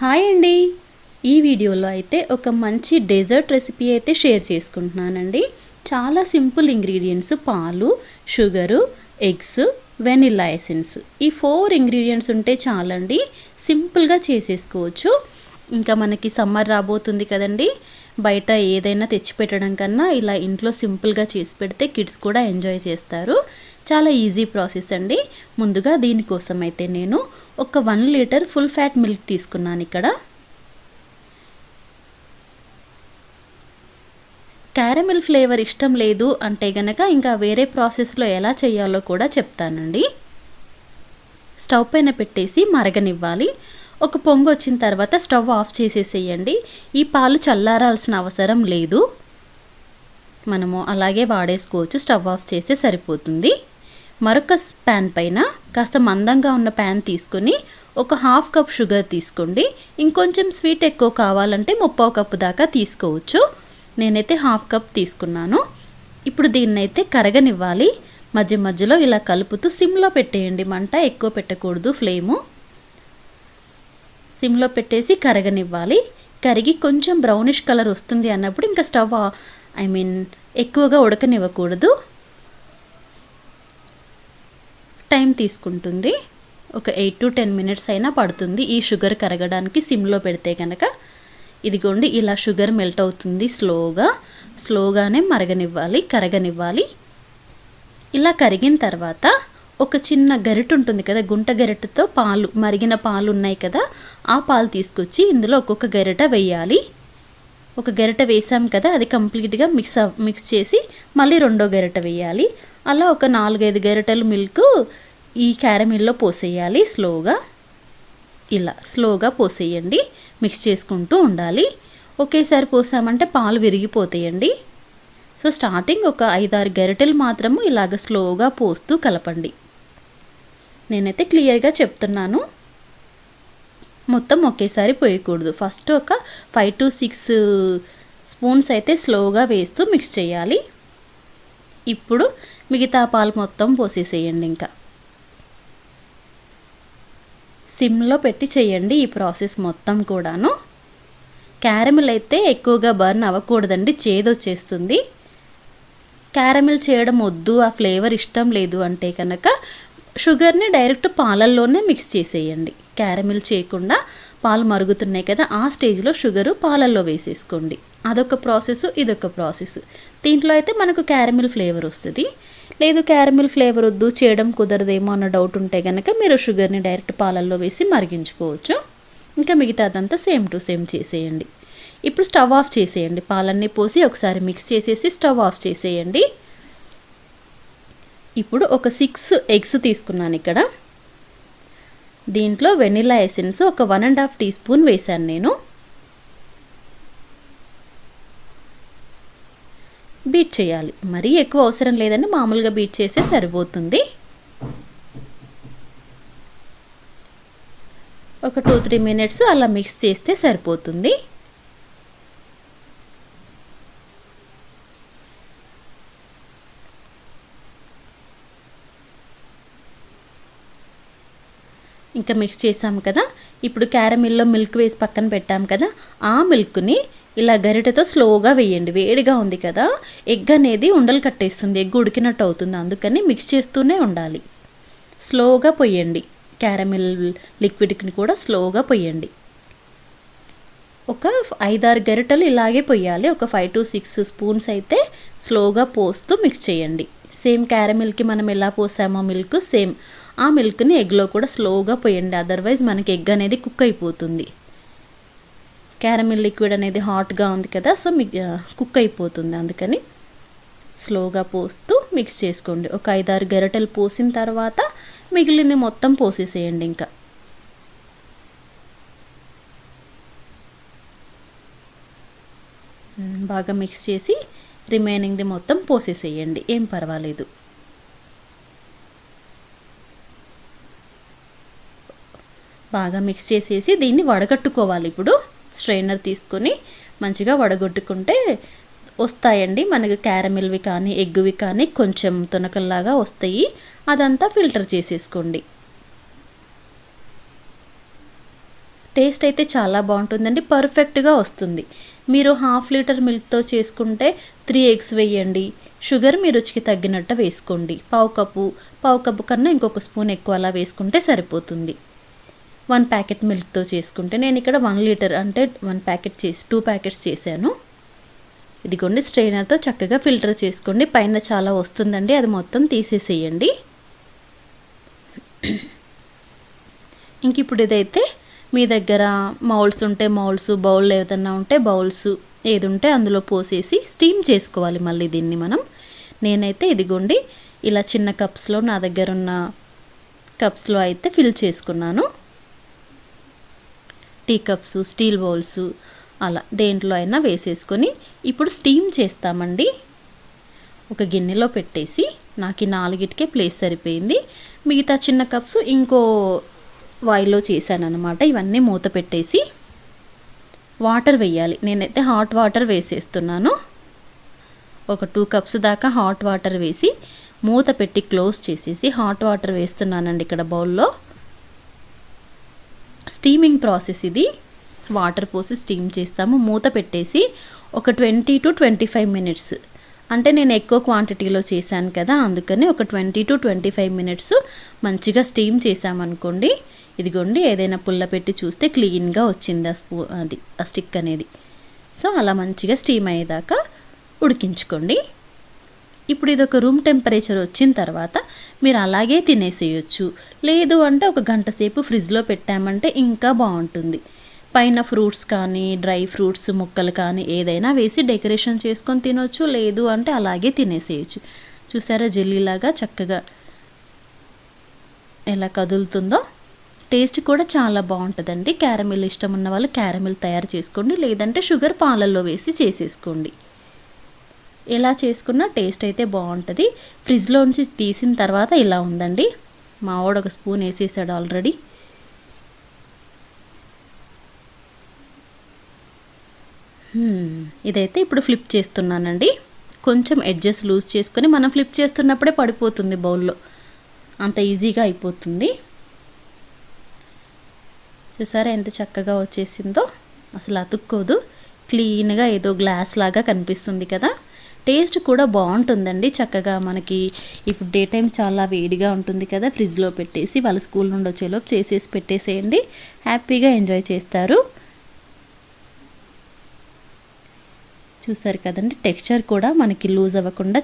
Hi అండి. ఈ వీడియోలో అయితే ఒక మంచి డెజర్ట్ రెసిపీ అయితే షేర్ చేసుకుంటున్నానండి. చాలా సింపుల్ ఇంగ్రీడియంట్స్ పాలు షుగరు ఎగ్స్ వెనిల్లా ఎసెన్స్. ఈ ఫోర్ ఇంగ్రీడియంట్స్ ఉంటే చాలండి. సింపుల్గా చేసేసుకోవచ్చు. ఇంకా మనకి సమ్మర్ రాబోతుంది కదండి. బయట ఏదైనా తెచ్చిపెట్టడం కన్నా ఇలా ఇంట్లో సింపుల్గా చేసి పెడితే కిడ్స్ కూడా ఎంజాయ్ చేస్తారు. చాలా ఈజీ ప్రాసెస్ అండి. ముందుగా దీనికోసం అయితే నేను ఒక one litre full fat milk తీసుకున్నాను ఇక్కడ. క్యారమిల్ ఫ్లేవర్ ఇష్టం లేదు అంటే గనక ఇంకా వేరే ప్రాసెస్లో ఎలా చేయాలో కూడా చెప్తానండి. స్టవ్ పైన పెట్టేసి మరగనివ్వాలి. ఒక పొంగు వచ్చిన తర్వాత స్టవ్ ఆఫ్ చేసేసేయండి. ఈ పాలు చల్లారాల్సిన అవసరం లేదు. మనము అలాగే వాడేసుకోవచ్చు. స్టవ్ ఆఫ్ చేస్తే సరిపోతుంది. మరొక ప్యాన్ పైన కాస్త మందంగా ఉన్న ప్యాన్ తీసుకొని ఒక హాఫ్ కప్ షుగర్ తీసుకోండి. ఇంకొంచెం స్వీట్ ఎక్కువ కావాలంటే ముప్పావు కప్పు దాకా తీసుకోవచ్చు. నేనైతే హాఫ్ కప్ తీసుకున్నాను. ఇప్పుడు దీన్నైతే కరగనివ్వాలి. మధ్య మధ్యలో ఇలా కలుపుతూ సిమ్లో పెట్టేయండి. మంట ఎక్కువ పెట్టకూడదు ఫ్లేము. సిమ్లో పెట్టేసి కరగనివ్వాలి. కరిగి కొంచెం బ్రౌనిష్ కలర్ వస్తుంది అన్నప్పుడు ఇంకా స్టవ్ ఐ మీన్ ఎక్కువగా ఉడకనివ్వకూడదు. టైం తీసుకుంటుంది. ఒక ఎయిట్ టు టెన్ మినిట్స్ అయినా పడుతుంది. ఈ షుగర్ కరగడానికి సిమ్లో పెడితే కనుక ఇదిగోండి ఇలా షుగర్ మెల్ట్ అవుతుంది స్లోగా. స్లోగానే మరగనివ్వాలి కరగనివ్వాలి. ఇలా కరిగిన తర్వాత ఒక చిన్న గరిట ఉంటుంది కదా గుంట గరిటతో పాలు మరిగిన పాలు ఉన్నాయి కదా ఆ పాలు తీసుకొచ్చి ఇందులో ఒక్కొక్క గరిట వేయాలి. ఒక గరిట వేసాం కదా అది కంప్లీట్గా మిక్స్ మిక్స్ చేసి మళ్ళీ రెండో గరిట వేయాలి. అలా ఒక నాలుగైదు గరిటెలు మిల్క్ ఈ క్యారమిల్లో పోసేయాలి. స్లోగా ఇలా స్లోగా పోసేయండి. మిక్స్ చేసుకుంటూ ఉండాలి. ఒకేసారి పోసామంటే పాలు విరిగిపోతాయండి. సో స్టార్టింగ్ ఒక ఐదారు గరిటెలు మాత్రము ఇలాగ స్లోగా పోస్తూ కలపండి. నేనైతే క్లియర్గా చెప్తున్నాను. మొత్తం ఒకేసారి పోయకూడదు. ఫస్ట్ ఒక ఫైవ్ టు సిక్స్ స్పూన్స్ అయితే స్లోగా వేస్తూ మిక్స్ చేయాలి. ఇప్పుడు మిగతా పాలు మొత్తం పోసేసేయండి ఇంకా. సిమ్లో పెట్టి చేయండి ఈ ప్రాసెస్ మొత్తం కూడాను. క్యారమిల్ అయితే ఎక్కువగా బర్న్ అవ్వకూడదండి చేదు వచ్చేస్తుంది. క్యారమిల్ చేయడం వద్దు ఆ ఫ్లేవర్ ఇష్టం లేదు అంటే కనుక షుగర్ని డైరెక్ట్ పాలల్లోనే మిక్స్ చేసేయండి. క్యారమిల్ చేయకుండా పాలు మరుగుతున్నాయి కదా ఆ స్టేజ్లో షుగరు పాలల్లో వేసేసుకోండి. అదొక ప్రాసెస్ ఇదొక ప్రాసెస్. దీంట్లో అయితే మనకు క్యారమిల్ ఫ్లేవర్ వస్తుంది. లేదు క్యారమిల్ ఫ్లేవర్ వద్దు చేయడం కుదరదేమో అన్న డౌట్ ఉంటే కనుక మీరు షుగర్ని డైరెక్ట్ పాలల్లో వేసి మరిగించుకోవచ్చు. ఇంకా మిగతాదంతా సేమ్ టు సేమ్ చేసేయండి. ఇప్పుడు స్టవ్ ఆఫ్ చేసేయండి. పాలన్నీ పోసి ఒకసారి మిక్స్ చేసేసి స్టవ్ ఆఫ్ చేసేయండి. ఇప్పుడు ఒక సిక్స్ ఎగ్స్ తీసుకున్నాను ఇక్కడ. దీంట్లో వెనిలా ఎసెన్స్ ఒక one and half teaspoon వేశాను నేను. బీట్ చేయాలి. మరీ ఎక్కువ అవసరం లేదండి మామూలుగా బీట్ చేస్తే సరిపోతుంది. ఒక టూ త్రీ మినిట్స్ అలా మిక్స్ చేస్తే సరిపోతుంది. ఇంకా మిక్స్ చేసాము కదా. ఇప్పుడు క్యారమిల్లో మిల్క్ వేసి పక్కన పెట్టాం కదా. ఆ మిల్క్ని ఇలా గరిటెతో స్లోగా వేయండి. వేడిగా ఉంది కదా. ఎగ్ అనేది ఉండలు కట్టేస్తుంది. ఎగ్ ఉడికినట్టు అవుతుంది. అందుకని మిక్స్ చేస్తూనే ఉండాలి. స్లోగా పొయ్యండి. క్యారమిల్ లిక్విడ్ని కూడా స్లోగా పొయ్యండి. ఒక ఐదారు గరిటలు ఇలాగే పొయ్యాలి. ఒక ఫైవ్ టు సిక్స్ స్పూన్స్ అయితే స్లోగా పోస్తూ మిక్స్ చేయండి. సేమ్ క్యారమిల్కి మనం ఎలా పోసామో మిల్క్ సేమ్ ఆ మిల్క్ని ఎగ్లో కూడా స్లోగా పోయండి. అదర్వైజ్ మనకి ఎగ్ అనేది కుక్ అయిపోతుంది. క్యారమిల్ లిక్విడ్ అనేది హాట్గా ఉంది కదా సో మీ కుక్ అయిపోతుంది. అందుకని స్లోగా పోస్తూ మిక్స్ చేసుకోండి. ఒక ఐదారు గరిటెలు పోసిన తర్వాత మిగిలింది మొత్తం పోసేసేయండి ఇంకా. బాగా మిక్స్ చేసి రిమైనింగ్ది మొత్తం పోసేసేయండి. ఏం పర్వాలేదు. బాగా మిక్స్ చేసేసి దీన్ని వడగట్టుకోవాలి ఇప్పుడు. స్ట్రైనర్ తీసుకొని మంచిగా వడగొట్టుకుంటే వస్తాయండి. మనకి క్యారమిల్వి కానీ ఎగ్గువి కానీ కొంచెం తునకల్లాగా వస్తాయి. అదంతా ఫిల్టర్ చేసేసుకోండి. టేస్ట్ అయితే చాలా బాగుంటుందండి. పర్ఫెక్ట్గా వస్తుంది. మీరు హాఫ్ లీటర్ మిల్క్తో చేసుకుంటే త్రీ ఎగ్స్ వేయండి. షుగర్ మీ రుచికి తగ్గినట్టు వేసుకోండి. పావు కప్పు పావు కప్పు కన్నా ఇంకొక స్పూన్ ఎక్కువ అలా వేసుకుంటే సరిపోతుంది. వన్ ప్యాకెట్ మిల్క్తో చేసుకుంటే నేను ఇక్కడ వన్ లీటర్ అంటే వన్ ప్యాకెట్ చేసి టూ ప్యాకెట్స్ చేశాను. ఇదిగోండి స్ట్రైనర్తో చక్కగా ఫిల్టర్ చేసుకోండి. పైన చాలా వస్తుందండి. అది మొత్తం తీసేసేయండి. ఇంక ఇప్పుడు ఇదైతే మీ దగ్గర మౌల్స్ ఉంటే మౌల్స్ బౌల్ ఏదన్నా ఉంటే బౌల్స్ ఏది ఉంటే అందులో పోసేసి స్టీమ్ చేసుకోవాలి మళ్ళీ దీన్ని మనం. నేనైతే ఇదిగోండి ఇలా చిన్న కప్స్లో నా దగ్గర ఉన్న కప్స్లో అయితే ఫిల్ చేసుకున్నాను. టీ కప్స్ స్టీల్ బౌల్స్ అలా దేంట్లో అయినా వేసేసుకొని ఇప్పుడు స్టీమ్ చేస్తామండి. ఒక గిన్నెలో పెట్టేసి నాకు ఈ నాలుగిటికే ప్లేస్ సరిపోయింది. మిగతా చిన్న కప్స్ ఇంకో వాయిల్లో చేశానమాట ఇవన్నీ మూత పెట్టేసి వాటర్ వేయాలి. నేనైతే హాట్ వాటర్ వేసేస్తున్నాను. ఒక టూ కప్స్ దాకా హాట్ వాటర్ వేసి మూత పెట్టి క్లోజ్ చేసేసి హాట్ వాటర్ వేస్తున్నానండి ఇక్కడ బౌల్లో. స్టీమింగ్ ప్రాసెస్ ఇది. వాటర్ పోసి స్టీమ్ చేస్తాము. మూత పెట్టేసి ఒక twenty to twenty five minutes. అంటే నేను ఎక్కువ క్వాంటిటీలో చేశాను కదా అందుకని ఒక twenty to twenty five minutes మంచిగా స్టీమ్ చేసామనుకోండి ఇదిగోండి ఏదైనా పుల్ల పెట్టి చూస్తే క్లీన్గా వచ్చింది ఆ స్పూ అది ఆ స్టిక్ అనేది. సో అలా మంచిగా స్టీమ్ అయ్యేదాకా ఉడికించుకోండి. ఇప్పుడు ఇది ఒక రూమ్ టెంపరేచర్ వచ్చిన తర్వాత మీరు అలాగే తినేసేయచ్చు. లేదు అంటే ఒక గంట సేపు ఫ్రిడ్జ్లో పెట్టామంటే ఇంకా బాగుంటుంది. పైన ఫ్రూట్స్ కానీ డ్రై ఫ్రూట్స్ ముక్కలు కానీ ఏదైనా వేసి డెకరేషన్ చేసుకొని తినొచ్చు. లేదు అంటే అలాగే తినేసేయచ్చు. చూసారా జెల్లీలాగా చక్కగా ఎలా కదులుతుందో? టేస్ట్ కూడా చాలా బాగుంటుందండి. క్యారమిల్ ఇష్టం ఉన్న వాళ్ళు క్యారమిల్ తయారు చేసుకోండి. లేదంటే షుగర్ పాలల్లో వేసి చేసేసుకోండి. ఎలా చేసుకున్నా టేస్ట్ అయితే బాగుంటుంది. ఫ్రిడ్జ్లోంచి తీసిన తర్వాత ఇలా ఉందండి. మా వాడు ఒక స్పూన్ వేసేసాడు ఆల్రెడీ. ఇదైతే ఇప్పుడు ఫ్లిప్ చేస్తున్నానండి. కొంచెం ఎడ్జెస్ లూజ్ చేసుకొని మనం ఫ్లిప్ చేస్తున్నప్పుడే పడిపోతుంది బౌల్లో. అంత ఈజీగా అయిపోతుంది. చూసారా ఎంత చక్కగా వచ్చేసిందో? అసలు అతుక్కోదు. క్లీన్గా ఏదో గ్లాస్ లాగా కనిపిస్తుంది కదా. టేస్ట్ కూడా బాగుంటుందండి. చక్కగా మనకి ఇప్పుడు డే టైం చాలా వేడిగా ఉంటుంది కదా ఫ్రిడ్జ్లో పెట్టేసి వాళ్ళ స్కూల్ నుండి వచ్చేలోపు చేసేసి పెట్టేసేయండి. హ్యాపీగా ఎంజాయ్ చేస్తారు. చూసారు కదండి టెక్స్చర్ కూడా మనకి లూజ్ అవ్వకుండా